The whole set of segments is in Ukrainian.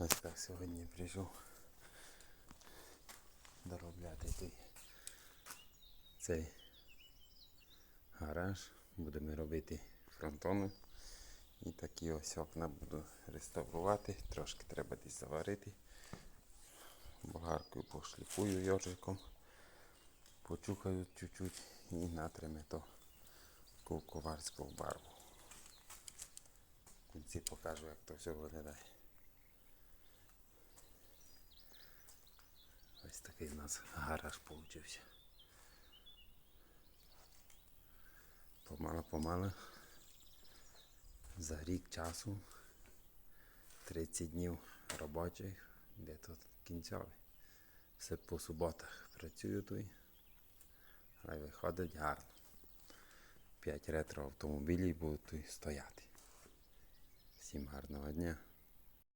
Ось так сьогодні прийшов доробляти той цей гараж. Будемо робити фронтони. І такі ось окна буду реставрувати. Трошки треба десь заварити. Болгаркою пошліфую йожиком. Почухаю чуть-чуть і натримо то коварську барву. В кінці покажу, як то все виглядає. Ось такий у нас гараж получився. Помало-помало. За рік часу 30 днів робочих, де тут кінцевий. Все по суботах працюю тут, але виходить гарно. 5 ретро автомобілів будуть тут стояти. Всім гарного дня.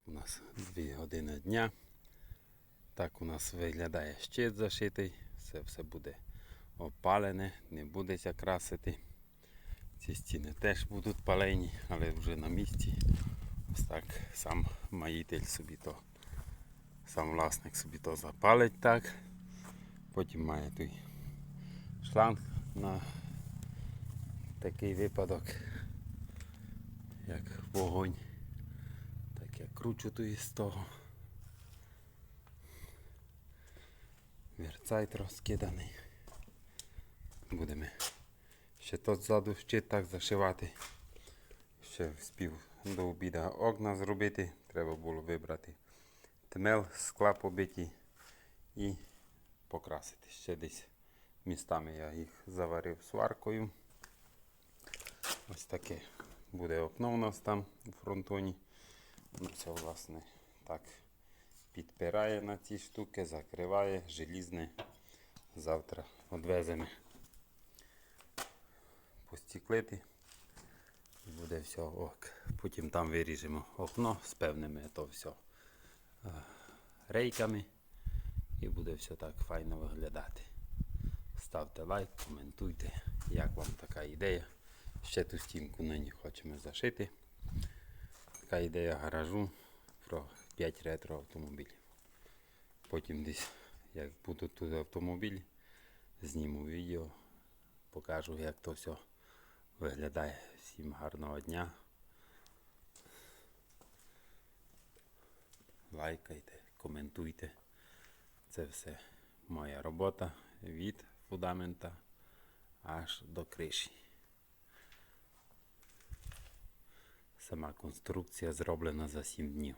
У нас 2 години дня. Так у нас виглядає щит зашитий, все все буде опалене, не будеться красити. Ці стіни теж будуть палені, але вже на місці. Ось так сам маїтель собі то, сам власник собі то запалить так. Потім має той шланг на такий випадок, як вогонь. Так я кручу той з того. Мерцайт розкиданий. Будемо ще тут ззаду щит так зашивати. Ще вспів до обіда окна зробити. Треба було вибрати тмел, скла побиті і покрасити. Ще десь містами я їх заварив сваркою. Ось таке буде окно у нас там у фронтоні. Ну, Це власне так підпирає на ці штуки, закриває желізне. Завтра відвеземо постіклити. І буде все ок. Потім там виріжемо окно з певними то все е, рейками. І буде все так файно виглядати. Ставте лайк, коментуйте, як вам така ідея. Ще ту стінку нині хочемо зашити. Така ідея гаражу про 5 ретро автомобілів. Потім десь, як будуть тут автомобілі, зніму відео, покажу, як то все виглядає. Всім гарного дня. Лайкайте, коментуйте. Це все моя робота від фундамента аж до криші. Сама конструкція зроблена за 7 днів.